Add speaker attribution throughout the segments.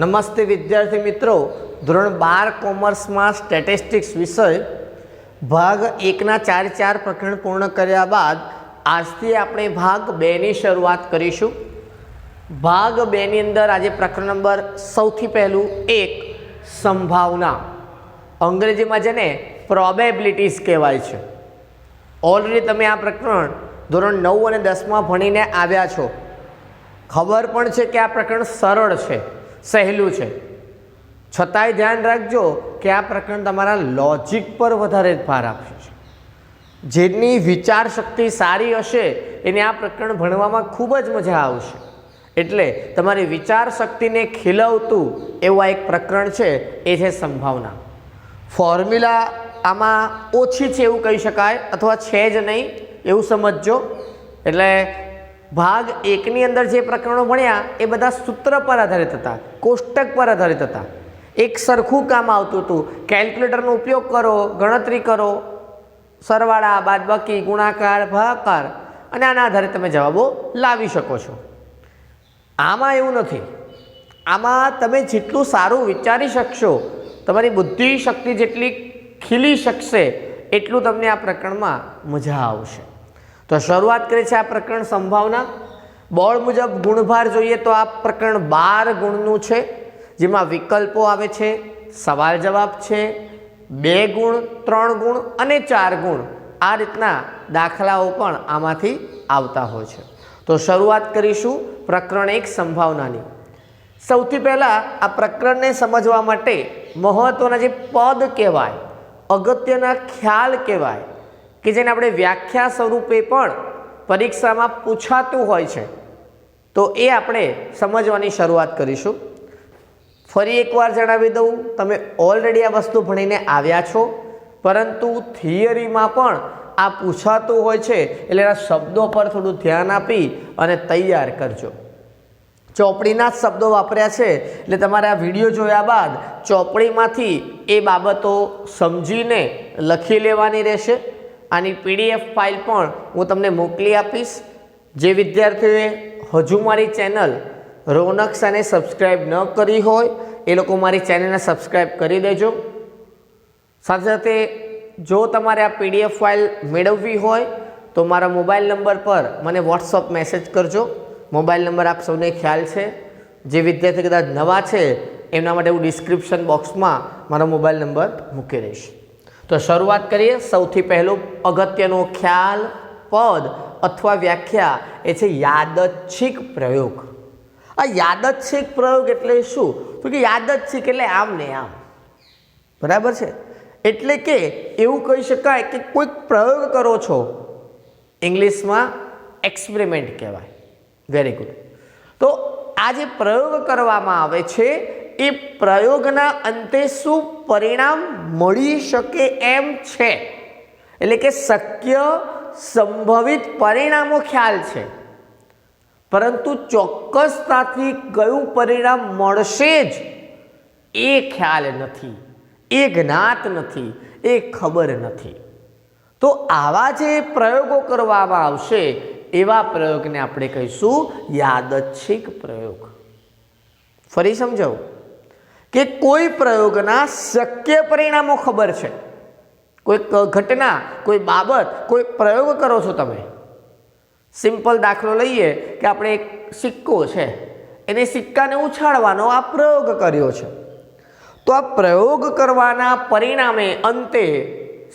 Speaker 1: નમસ્તે વિદ્યાર્થી મિત્રો. ધોરણ બાર કોમર્સમાં સ્ટેટિસ્ટિક્સ વિષય ભાગ એકના ચાર ચાર પ્રકરણ પૂર્ણ કર્યા બાદ આજથી આપણે ભાગ બેની શરૂઆત કરીશું. ભાગ બેની અંદર આજે પ્રકરણ નંબર સૌથી પહેલું એક, સંભાવના. અંગ્રેજીમાં જેને પ્રોબેબિલિટીઝ કહેવાય છે. ઓલરેડી તમે આ પ્રકરણ ધોરણ નવ અને દસમાં ભણીને આવ્યા છો. ખબર પણ છે કે આ પ્રકરણ સરળ છે. સહેલું છે. છતાંય ધ્યાન રાખજો કે આ પ્રકરણ તમારા લોજિક પર વધારે ભાર આપશે જેની વિચાર શક્તિ સારી હશે, એને આ પ્રકરણ ભણવામાં ખૂબ જ મજા આવશે. એટલે તમારી વિચાર શક્તિને ખીલવતું એવું આ એક પ્રકરણ છે, એ છે સંભાવના. ફોર્મ્યુલા આમાં ઓછી છે એવું કહી શકાય, અથવા છે જ નહીં, એવું સમજજો. એટલે ભાગ એકની અંદર જે પ્રકરણો ભણ્યા, એ બધા સૂત્ર પર આધારિત હતા, કોષ્ટક પર આધારિત હતા. એક સરખું કામ આવતું હતું. કેલ્ક્યુલેટરનો ઉપયોગ કરો, ગણતરી કરો. સરવાળા, બાદબાકી, ગુણાકાર, ભાગાકાર અને આના આધારે તમે જવાબો લાવી શકો છો. આમાં એવું નથી. આમાં તમે જેટલું સારું વિચારી શકશો, તમારી બુદ્ધિ શક્તિ જેટલી ખીલી શકશે, એટલું તમને આ પ્રકરણમાં મજા આવશે. તો શરૂઆત કરે છે આ પ્રકરણ સંભાવના. બળ મુજબ ગુણભાર જોઈએ તો આ પ્રકરણ બાર ગુણનું છે, જેમાં વિકલ્પો આવે છે, સવાલ જવાબ છે, બે ગુણ, ત્રણ ગુણ અને ચાર ગુણ આ રીતના દાખલાઓ પણ આમાંથી આવતા હોય છે. તો શરૂઆત કરીશું પ્રકરણ એક સંભાવનાની. સૌથી પહેલાં આ પ્રકરણને સમજવા માટે મહત્ત્વના જે પદ કહેવાય, અગત્યના ખ્યાલ કહેવાય કે જેને આપણે વ્યાખ્યા સ્વરૂપે પણ પરીક્ષામાં પૂછાતું હોય છે. તો એ આપણે સમજવાની શરૂઆત કરીશું. ફરી એકવાર જણાવી દઉં, તમે ઓલરેડી આ વસ્તુ ભણીને આવ્યા છો, પરંતુ થિયરીમાં પણ આ પૂછાતું હોય છે, એટલે એના શબ્દો પર થોડું ધ્યાન આપી અને તૈયાર કરજો. ચોપડીના જ શબ્દો વાપર્યા છે, એટલે તમારે આ વીડિયો જોયા બાદ ચોપડીમાંથી એ બાબતો સમજીને લખી લેવાની રહેશે. આની પીડીએફ ફાઇલ પણ હું તમને મોકલી આપીશ. જે વિદ્યાર્થીઓએ હજુ મારી ચેનલ રોનક સાને સબસ્ક્રાઈબ ન કરી હોય, એ લોકો મારી ચેનલને સબસ્ક્રાઈબ કરી દેજો. સાથે સાથે જો તમારે આ પીડીએફ ફાઇલ મેળવવી હોય, તો મારા મોબાઈલ નંબર પર મને વોટ્સઅપ મેસેજ કરજો. મોબાઈલ નંબર આપ સૌને ખ્યાલ છે. જે વિદ્યાર્થી કદાચ નવા છે, એમના માટે હું ડિસ્ક્રિપ્શન બોક્સમાં મારો મોબાઈલ નંબર મૂકી દઈશ. તો શરૂઆત કરીએ. સૌથી પહેલો અગત્યનો ખ્યાલ, પદ અથવા વ્યાખ્યા એ છે યાદચ્છિક પ્રયોગ. આ યાદચ્છિક પ્રયોગ એટલે શું? તો કે યાદચ્છિક એટલે આમ ને આમ. બરાબર છે? એટલે કે એવું કહી શકાય કે કોઈક પ્રયોગ કરો છો. ઇંગ્લિશમાં એક્સપેરિમેન્ટ કહેવાય. Very good. તો આ જે પ્રયોગ કરવામાં આવે છે એ પ્રયોગના અંતે શું પરિણામ મળી શકે એમ છે? એટલે કે શક્ય સંભવિત પરિણામો ખ્યાલ છે. પરંતુ ચોક્કસતાથી કયું પરિણામ મળશે જ એ ખ્યાલ નથી, એ જ્ઞાત નથી, એ ખબર નથી. તો આવા જે પ્રયોગો કરવામાં આવશે, એવા પ્રયોગને આપણે કહીશું યાદચ્છિક પ્રયોગ. ફરી સમજાવું? કે કોઈ પ્રયોગના શક્ય પરિણામો ખબર છે? કોઈ ઘટના, કોઈ બાબત, કોઈ પ્રયોગ કરો છો તમે? સિમ્પલ દાખલો લઈએ કે આપણે એક સિક્કો છે, એને સિક્કાને ઉછાળવાનો આ પ્રયોગ કર્યો છે. તો આ પ્રયોગ કરવાના પરિણામે અંતે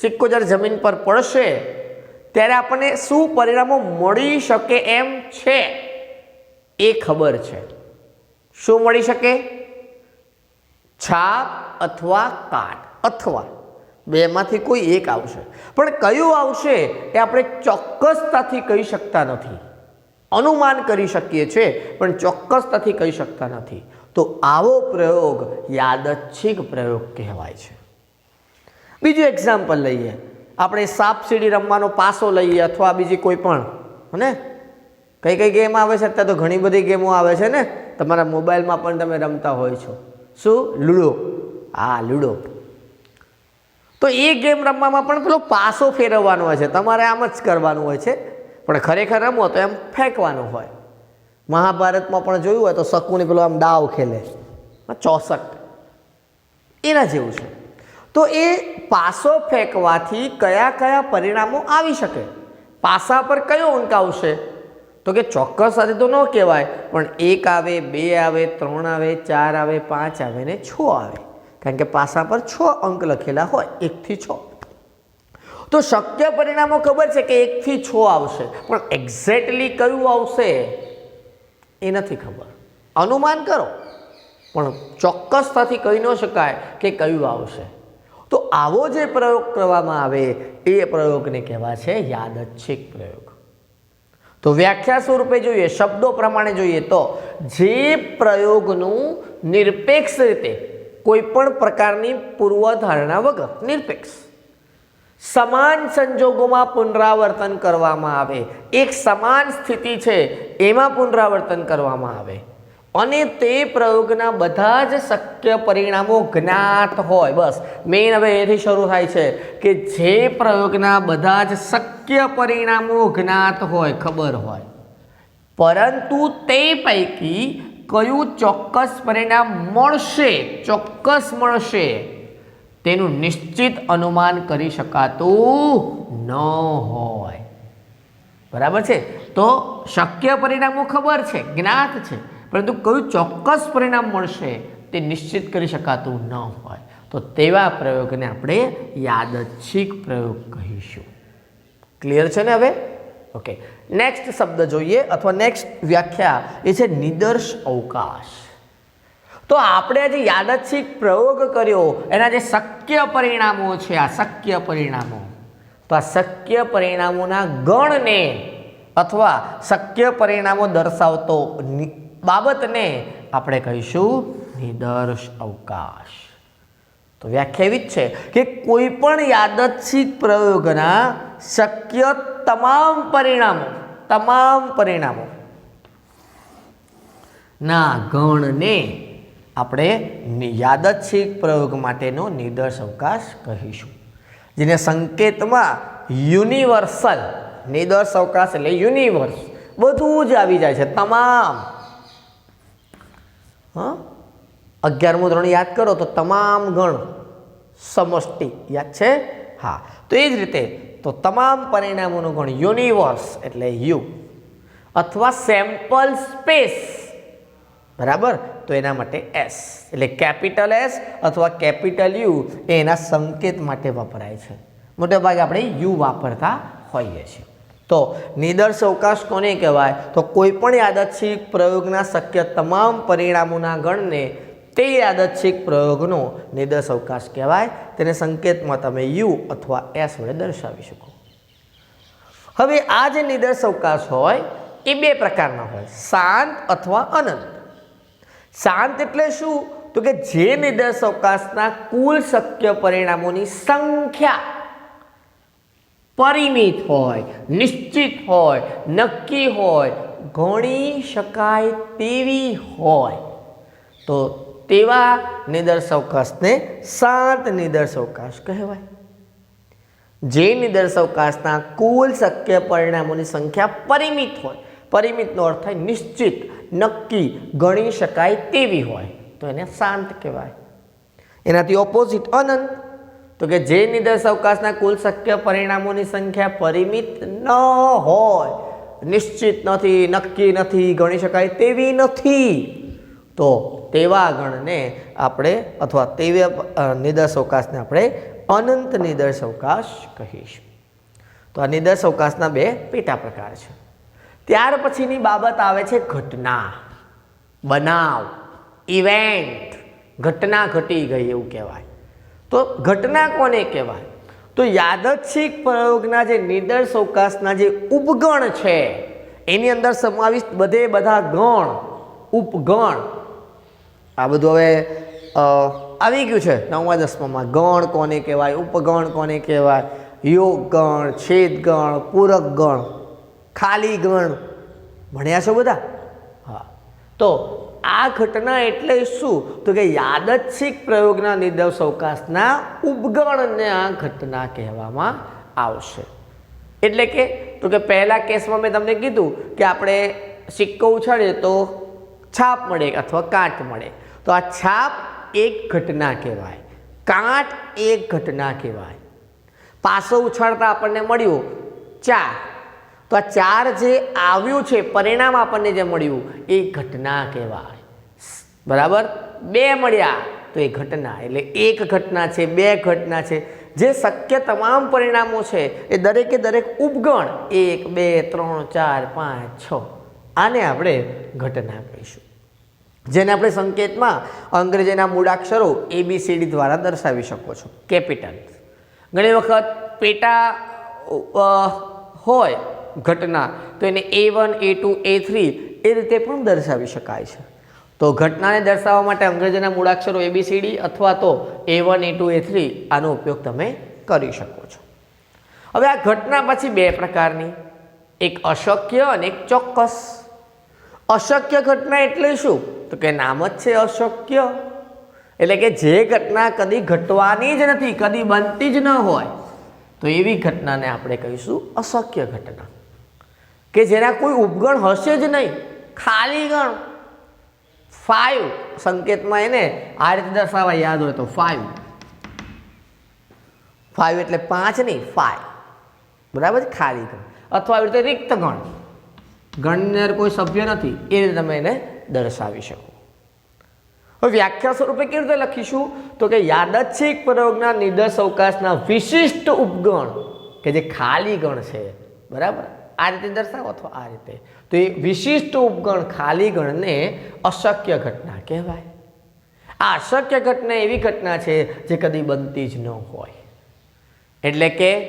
Speaker 1: સિક્કો જ્યારે જમીન પર પડશે, ત્યારે આપણને શું પરિણામો મળી શકે એમ છે? એ ખબર છે. શું મળી શકે? છાપ અથવા કાટ, અથવા. બેમાંથી કોઈ એક આવશે. પણ કયું આવશે એ આપણે ચોક્કસતાથી કહી શકતા નથી. અનુમાન કરી શકીએ છીએ પણ ચોક્કસતાથી કહી શકતા નથી. તો આવો પ્રયોગ યાદચ્છિક પ્રયોગ કહેવાય છે. બીજું એક્ઝામ્પલ લઈએ. આપણે સાપ સીડી રમવાનો પાસો લઈએ અથવા બીજી કોઈ પણ, હને? કઈ કઈ ગેમ આવે છે? અત્યારે તો ઘણી બધી ગેમો આવે છે ને? તમારા મોબાઈલમાં પણ તમે રમતા હોય છો. શું? લૂડો. હા, લૂડો. તો એ ગેમ રમવામાં પણ પેલો પાસો ફેરવવાનો હોય છે. તમારે આમ જ કરવાનું હોય છે. પણ ખરેખર રમો તો એમ ફેંકવાનું હોય. મહાભારતમાં પણ જોયું હોય તો શકુને પેલો આમ દાવ ખેલે. ચોસઠ. એના જેવું છે. તો એ પાસો ફેંકવાથી કયા કયા પરિણામો આવી શકે? પાસા પર કયો અંક આવશે? તો કે ચોક્કસ સાથે તો ન કહેવાય, પણ એક આવે, બે આવે, ત્રણ આવે, ચાર આવે, પાંચ આવે ને છ આવે. કારણ કે પાસા પર છ અંક લખેલા હોય એકથી છ. તો શક્ય પરિણામો ખબર છે કે એકથી છ આવશે. પણ એક્ઝેક્ટલી કયું આવશે? એ નથી ખબર. અનુમાન કરો. પણ ચોક્કસતાથી કહી ન શકાય કે કયું આવશે. તો આવો જે પ્રયોગ કરવામાં આવે, એ પ્રયોગને કહેવા છે યાદચ્છિક પ્રયોગ. તો વ્યાખ્યા સ્વરૂપે જોઈએ, શબ્દો પ્રમાણે જોઈએ તો જે પ્રયોગનું નિરપેક્ષ રીતે કોઈ પણ પ્રકારની પૂર્વધારણા વગર નિરપેક્ષ. સમાન સંજોગોમાં પુનરાવર્તન કરવામાં આવે. એક સમાન સ્થિતિ છે, એમાં પુનરાવર્તન કરવામાં આવે. અને તે પ્રયોગના બધા જ શક્ય પરિણામો જ્ઞાત હોય. બસ. મેઇન હવે એથી શરૂ થાય છે કે જે પ્રયોગના બધા જ શક્ય પરિણામો જ્ઞાત હોય, ખબર હોય. પરંતુ તે પૈકી કયું ચોક્કસ પરિણામ મળશે, ચોક્કસ મળશે, તેનું નિશ્ચિત અનુમાન કરી શકાતું ન હોય. બરાબર છે? તો શક્ય પરિણામો ખબર છે, જ્ઞાત છે. પરંતુ કયું ચોક્કસ પરિણામ મળશે તે નિશ્ચિત કરી શકાતું ન હોય. તો તેવા પ્રયોગને આપણે યાદચ્છિક પ્રયોગ કહીશું. ક્લિયર છે ને હવે? ઓકે નેક્સ્ટ શબ્દ જોઈએ અથવા નેક્સ્ટ વ્યાખ્યા એ છે નિદર્શ અવકાશ. તો આપણે જે યાદચ્છિક પ્રયોગ કર્યો. એના જે શક્ય પરિણામો છે, આ શક્ય પરિણામો. તો આ શક્ય પરિણામોના ગણને અથવા શક્ય પરિણામો દર્શાવતો બાબતને આપણે કહીશું નિદર્શ અવકાશ. તો વ્યાખ્યા એવી જ છે કે કોઈ પણ યાદચ્છિક પ્રયોગના શક્ય તમામ પરિણામો તમામ પરિણામો ના ગણને આપણે યાદચ્છિક પ્રયોગ માટેનો નિર્દર્શ અવકાશ કહીશું. જેને સંકેતમાં યુનિવર્સલ નિર્દર્શ અવકાશ એટલે યુનિવર્સ, બધું જ આવી જાય છે, તમામ. હા? અગિયારમું ધોરણ યાદ કરો તો તમામ ગણ સમષ્ટિ. યાદ છે? હા. તો એ જ રીતે તો તમામ પરિણામોનું ગણ યુનિવર્સ એટલે યુ. અથવા સેમ્પલ સ્પેસ. બરાબર? તો એના માટે એસ. એટલે કેપિટલ એસ અથવા કેપિટલ યુ એ એના સંકેત માટે વપરાય છે. મોટે ભાગે આપણે યુ વાપરતા હોઈએ છીએ. તો નિદર્શ અવકાશ કોને કહેવાય? તો કોઈ પણ યાદચ્છિક પ્રયોગના શક્ય તમામ પરિણામોના ગણને તે યાદચ્છિક પ્રયોગનો નિદર્શ અવકાશ કહેવાય. તેને સંકેતમાં તમે યુ અથવા એસ વડે દર્શાવી શકો. હવે આ જે નિદર્શ અવકાશ હોય, એ બે પ્રકારના હોય. શાંત અથવા અનંત. શાંત એટલે શું? તો કે જે નિદર્શ અવકાશના કુલ શક્ય પરિણામોની સંખ્યા પરિમિત હોય, નિશ્ચિત હોય, નક્કી હોય, ગણી શકાય તેવી હોય. તો તેવા નિદર્શ અવકાશને શાંત નિદર્શવકાશ કહેવાય. જે નિદર્શ અવકાશના કુલ શક્ય પરિણામોની સંખ્યા પરિમિત હોય, પરિમિતનો અર્થ થાય નિશ્ચિત, નક્કી, ગણી શકાય તેવી હોય, તો એને શાંત કહેવાય. એનાથી ઓપોઝિટ અનંત તો કે જે નિદર્શ અવકાશના કુલ શક્ય પરિણામોની સંખ્યા પરિમિત ન હોય, નિશ્ચિત નથી, નક્કી નથી, ગણી શકાય તેવી નથી, તો તેવા ગણને આપણે અથવા તેવા નિદર્શ અવકાશને આપણે અનંત નિદર્શ અવકાશ કહીશું. તો આ નિદર્શ અવકાશના બે પેટા પ્રકાર છે. ત્યાર પછીની બાબત આવે છે ઘટના, બનાવ, ઇવેન્ટ. ઘટના ઘટી ગઈ એવું કહેવાય. તો ઘટના કોને કહેવાય? તો યાદચ્છિક પ્રયોગના જે નિદર્શ અવકાશના જે ઉપગણ છે, એની અંદર સમાવિષ્ટ બધે બધા ગણ, ઉપગણ. આ બધું હવે આવી ગયું છે નવમા, દસમામાં. ગણ કોને કહેવાય, ઉપગણ કોને કહેવાય? યોગ ગણ છેદ ગણ પૂરક ગણ ખાલી ગણ ભણ્યા છો બધા? હા. તો આ ઘટના એટલે શું? તો કે યાદચ્છિક પ્રયોગના નિર્દોષ અવકાશના ઉપગણને આ ઘટના કહેવામાં આવશે. એટલે કે, તો કે પહેલા કેસમાં મેં તમને કીધું કે આપણે સિક્કો ઉછાળીએ તો છાપ મળે અથવા કાંટ મળે. તો આ છાપ એક ઘટના કહેવાય, કાંટ એક ઘટના કહેવાય. પાસો ઉછાળતા આપણને મળ્યું ચાર. તો આ ચાર જે આવ્યું છે, પરિણામ આપણને જે મળ્યું એ ઘટના કહેવાય. બરાબર? બે મળ્યા. તો એ ઘટના, એટલે એક ઘટના છે, બે ઘટના છે. જે શક્ય તમામ પરિણામો છે, એ દરેકે દરેક ઉપગણ, એક, બે, ત્રણ, ચાર, પાંચ, છ. આને આપણે ઘટના કહીશું. જેને આપણે સંકેતમાં અંગ્રેજીના મૂળાક્ષરો એબીસીડી દ્વારા દર્શાવી શકો છો. કેપિટલ. ઘણી વખત પેટા હોય ઘટના, તો એને A one A two A three એ રીતે પણ દર્શાવી શકાય છે. તો ઘટનાને દર્શાવવા માટે અંગ્રેજીના મૂળાક્ષરો એબીસીડી અથવા તો A one A two A three આનો ઉપયોગ તમે કરી શકો છો. હવે આ ઘટના પછી બે પ્રકારની. એક અશક્ય અને એક ચોક્કસ. અશક્ય ઘટના એટલે શું? તો કે નામ જ છે અશક્ય. એટલે કે જે ઘટના કદી ઘટવાની જ નથી, કદી બનતી જ ન હોય, તો એવી ઘટનાને આપણે કહીશું અશક્ય ઘટના. કે જેના કોઈ ઉપગણ હશે જ નહીં, ખાલી ગણ. ફાઈવ સંકેતમાં એને આ રીતે દર્શાવવા યાદ હોય તો ફાઈવ ફાઈવ એટલે પાંચ નહીં ફાઈવ બરાબર? ખાલી ગણ. અથવા આવી રીતે રિક્ત ગણ. ગણની અંદર કોઈ સભ્ય નથી એ રીતે તમે એને દર્શાવી શકો. હવે વ્યાખ્યા સ્વરૂપે કેવી રીતે લખીશું? તો કે યાદચ્છિક પ્રયોગના નિદર્શ અવકાશના વિશિષ્ટ ઉપગણ, કે જે ખાલી ગણ છે. બરાબર? આ રીતે દર્શાવો અથવા આ રીતે. તો એ વિશિષ્ટ ઉપગણ ખાલી ગણને અશક્ય ઘટના કહેવાય. આ અશક્ય ઘટના એવી ઘટના છે જે કદી બનતી જ ન હોય. એટલે કે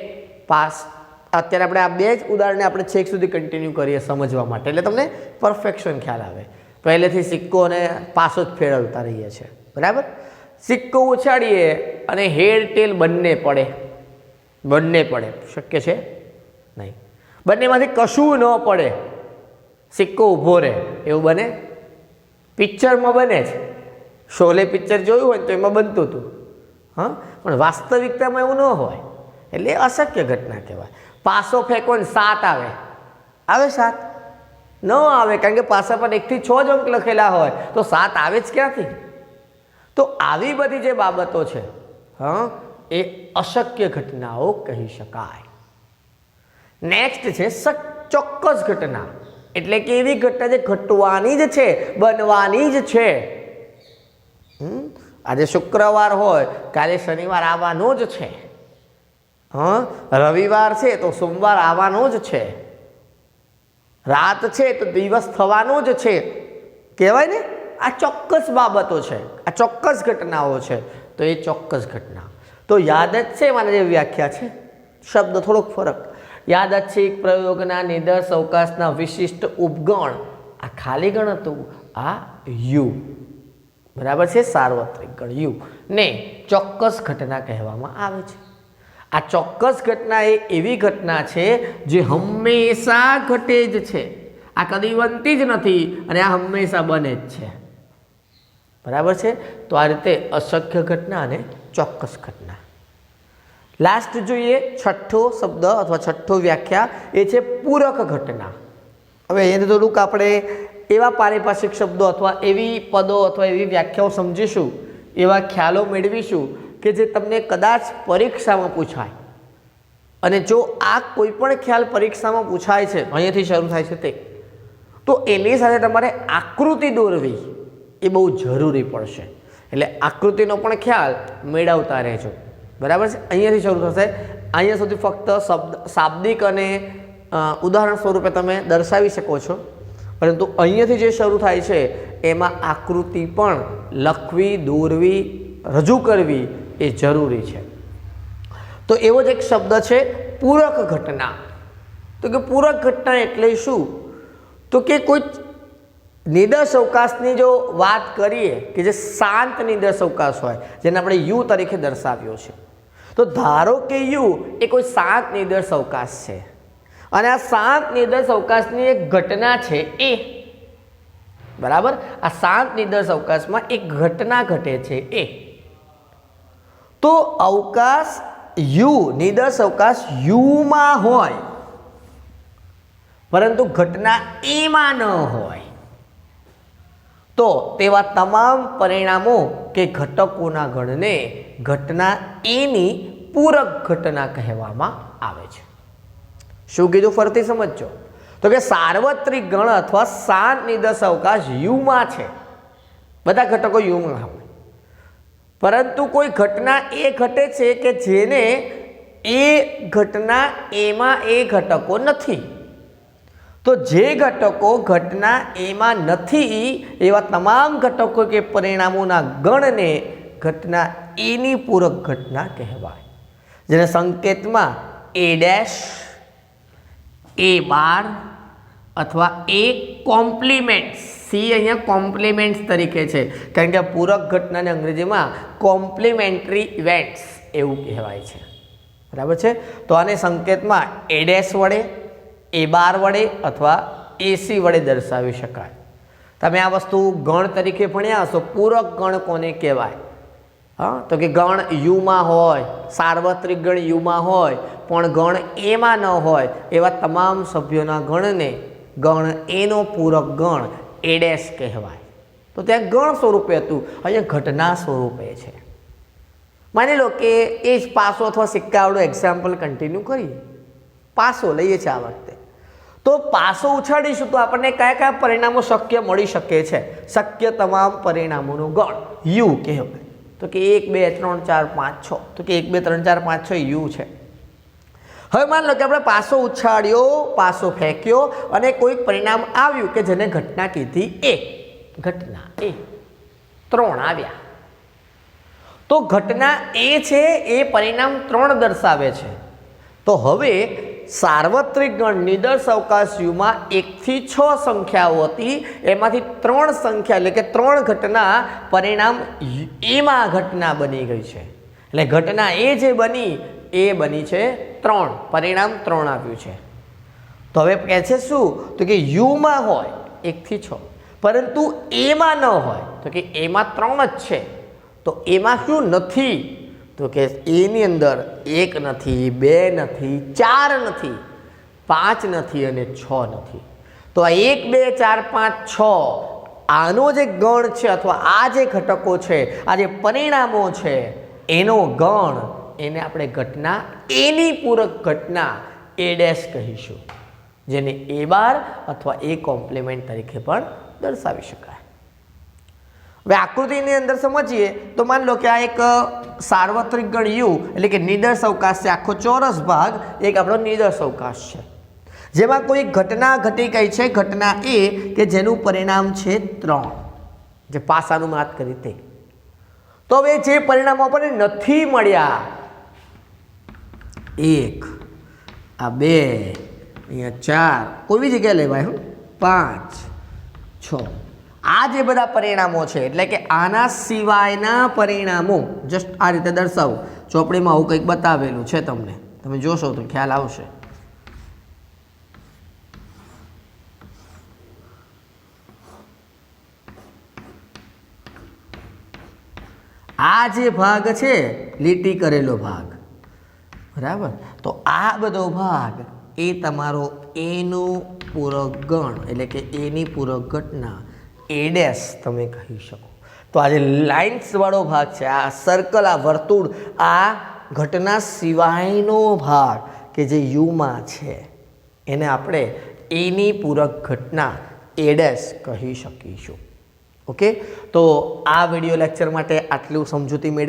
Speaker 1: પાસ, અત્યારે આપણે આ બે જ ઉદાહરણને આપણે છેક સુધી કન્ટિન્યુ કરીએ સમજવા માટે. એટલે તમને પરફેક્શન ખ્યાલ આવે. પહેલેથી સિક્કો અને પાસો જ ફેરવતા રહીએ છીએ બરાબર? સિક્કો ઉછાળીએ અને હેડ ટેલ બંને પડે. બંને પડે. શક્ય છે? નહીં. બંનેમાંથી કશું ન પડે. સિક્કો ઊભો રહે. એવું બને? પિક્ચરમાં બને છે શોલે પિક્ચર જોયું હોય તો એમાં બનતું હતું. હા? પણ વાસ્તવિકતામાં એવું ન હોય. એટલે અશક્ય ઘટના કહેવાય. પાસો ફેંકો ને સાત આવે. આવે સાત? ન આવે, કારણ કે પાસા પર એકથી છ જ અંક લખેલા હોય. તો સાત આવે જ ક્યાંથી? તો આવી બધી જે બાબતો છે, હા, એ અશક્ય ઘટનાઓ કહી શકાય. નેક્સ્ટ છે ચોક્કસ ઘટના. એટલે કે એવી ઘટના જે ઘટવાની જ છે, બનવાની જ છે? આજે શુક્રવાર હોય, કાલે શનિવાર આવવાનો જ છે. હં? રવિવાર છે તો સોમવાર આવવાનો જ છે. રાત છે તો દિવસ થવાનો જ છે. કહેવાય ને? આ ચોક્કસ બાબતો છે. આ ચોક્કસ ઘટનાઓ છે. તો એ ચોક્કસ ઘટના. તો યાદ જ છે, મારી જે વ્યાખ્યા છે? શબ્દ થોડોક ફરક. યાદ એક પ્રયોગના નિદર્શ અવકાશના વિશિષ્ટ ઉપગણ. આ ખાલી ગણ હતું. આ યુ. બરાબર છે? સાર્વત્રિક ગણ, યુ. ને ચોક્કસ ઘટના કહેવામાં આવે છે. આ ચોક્કસ ઘટના એ એવી ઘટના છે જે હંમેશા ઘટે જ છે. આ કદી બનતી જ નથી અને આ હંમેશા બને જ છે. બરાબર છે? તો આ રીતે અશક્ય ઘટના અને ચોક્કસ ઘટના લાસ્ટ જોઈએ છઠ્ઠો શબ્દ અથવા છઠ્ઠો વ્યાખ્યા, એ છે પૂરક ઘટના. હવે એને થોડુંક આપણે એવા પારિભાષિક શબ્દો અથવા એવી પદો અથવા એવી વ્યાખ્યાઓ સમજીશું, એવા ખ્યાલો મેળવીશું કે જે તમને કદાચ પરીક્ષામાં પૂછાય. અને જો આ કોઈ પણ ખ્યાલ પરીક્ષામાં પૂછાય છે, અહીંયાથી શરૂ થાય છે તે. તો એની સાથે તમારે આકૃતિ દોરવી એ બહુ જરૂરી પડશે. એટલે આકૃતિનો પણ ખ્યાલ મેળવતા રહેજો. બરાબર છે? અહીંયાથી શરૂ થશે. અહીંયા સુધી ફક્ત શબ્દ, શાબ્દિક અને ઉદાહરણ સ્વરૂપે તમે દર્શાવી શકો છો. પરંતુ અહીંયાથી જે શરૂ થાય છે, એમાં આકૃતિ પણ લખવી, દોરવી, રજૂ કરવી એ જરૂરી છે. તો એવો જ એક શબ્દ છે, પૂરક ઘટના. તો કે પૂરક ઘટના એટલે શું? તો કે કોઈ નિદર્શ અવકાશની જો વાત કરીએ, કે જે શાંત નિદર્શ અવકાશ હોય, જેને આપણે યુ તરીકે દર્શાવ્યો છે. તો ધારો કે યુ એ કોઈ સાત નિદર્શ અવકાશ છે. અને આ સાત નિદર્શ અવકાશની એક ઘટના છે એ. બરાબર? આ શાંત નિદર્શ અવકાશમાં એક ઘટના ઘટે છે એ. તો અવકાશ યુ નિદર્શ અવકાશ યુમાં હોય. પરંતુ ઘટના એમાં ન હોય. તો તેવા તમામ પરિણામો કે ઘટકોના ગણને ઘટના એની પૂરક ઘટના કહેવામાં આવે છે. શું કીધું? ફરતી સમજજો. તો કે સાર્વત્રિક ગણ અથવા શાંત નિદર્શ અવકાશ યુમાં છે. બધા ઘટકો યુમાં હોય. પરંતુ કોઈ ઘટના એ ઘટે છે કે જેને એ ઘટના એમાં એ ઘટકો નથી. તો જે ઘટકો ઘટના એમાં નથી એવા તમામ ઘટકો કે પરિણામોના ગણને ઘટના એની પૂરક ઘટના કહેવાય. જેને સંકેતમાં એ ડેશ એ બાર અથવા એ કોમ્પ્લિમેન્ટ સી અહીંયા કોમ્પ્લિમેન્ટ્સ તરીકે છે. કારણ કે પૂરક ઘટનાને અંગ્રેજીમાં કોમ્પ્લિમેન્ટરી ઇવેન્ટ્સ એવું કહેવાય છે. બરાબર છે? તો આને સંકેતમાં એડેસ વડે એ બાર વડે અથવા એસી વડે દર્શાવી શકાય. તમે આ વસ્તુ ગણ તરીકે ભણ્યા હશો, પૂરક ગણ કોને કહેવાય? હા, તો કે ગણ યુમાં હોય, સાર્વત્રિક ગણ યુમાં હોય, પણ ગણ એમાં ન હોય, એવા તમામ સભ્યોના ગણને ગણ એનો પૂરક ગણ એડેસ કહેવાય. તો ત્યાં ગણ સ્વરૂપે હતું, અહીંયા ઘટના સ્વરૂપે છે. માની લો કે એ જ પાસો અથવા સિક્કાવાળું એક્ઝામ્પલ કન્ટિન્યુ કરીએ. પાસો લઈએ છીએ આ વખતે. તો પાસો ઉછાળીશું તો આપણને કયા કયા પરિણામો શક્ય મળી શકે છે? શક્ય તમામ પરિણામોનો ગણ. યુ કહેવાય. તો કે એક, બે, ત્રણ, ચાર, પાંચ, છ. તો કે એક, બે, ત્રણ, ચાર, પાંચ, છ, યુ છે. હવે માન લો કે આપણે પાસો ઉછાળ્યો, પાસો ફેંક્યો અને કોઈક પરિણામ આવ્યું કે જેને ઘટના કીધી એ. ઘટના એ. ત્રણ આવ્યા. તો ઘટના એ છે, એ પરિણામ ત્રણ દર્શાવે છે. તો હવે સાર્વત્રિક ગણ નિદર્શ અવકાશ યુમાં એકથી છ સંખ્યાઓ હતી. એમાંથી ત્રણ સંખ્યા, એટલે કે ત્રણ ઘટના, પરિણામ એમાં ઘટના બની ગઈ છે. એટલે ઘટના એ જે બની, એ બની છે ત્રણ. પરિણામ ત્રણ આવ્યું છે. તો હવે કહે છે શું? તો કે યુમાં હોય, એકથી છ. પરંતુ એમાં ન હોય, તો કે એમાં ત્રણ જ છે. તો એમાં શું નથી? તો કે એની અંદર એક નથી, બે નથી, ચાર નથી, પાંચ નથી અને છ નથી. તો આ એક, બે, ચાર, પાંચ, છ આનો જે ગણ છે અથવા આ જે ઘટકો છે, આ જે પરિણામો છે, એનો ગણ એને આપણે ઘટના, એની પૂરક ઘટના એ કહીશું. જેને એ બાર અથવા એ કોમ્પ્લિમેન્ટ તરીકે પણ દર્શાવી શકાય. હવે આકૃતિની અંદર સમજીએ તો માની લો કે આ એક સાર્વત્રિક ગણ યુ એટલે કે નિદર્શ અવકાશ છે, આખો ચોરસ ભાગ એક આપણો નિદર્શ અવકાશ છે. જેમાં કોઈ ઘટના ઘટી ગઈ છે, ઘટના એ કે જેનું પરિણામ છે ત્રણ. જે પાસાનું વાત કરી તે. તો હવે જે પરિણામો આપણને નથી મળ્યા, એક, આ બે, અહીંયા ચાર, કોઈ બી જગ્યાએ લેવાય, હું, પાંચ, છ. આ જે બધા પરિણામો છે, એટલે કે આના સિવાયના પરિણામો જસ્ટ આ રીતે દર્શાવું. ચોપડીમાં આવું કંઈક બતાવેલું છે તમને. તમે જોશો તો ખ્યાલ આવશે. આ જે ભાગ છે, લીટી કરેલો ભાગ. બરાબર? તો આ બધો ભાગ એ તમારો એનો પૂરક ગણ, એટલે કે એની પૂરક ઘટના. એ ડેશ તમે કહી શકો. તો આ જે લાઇન્સવાળો ભાગ છે. આ સર્કલ આ વર્તુળ, આ ઘટના સિવાયનો ભાગ કે જે યુમાં છે, એને આપણે એની પૂરક ઘટના એડેસ કહી શકીશું. ઓકે તો આ વીડિયો લેક્ચર માટે આટલું સમજૂતી મેળવી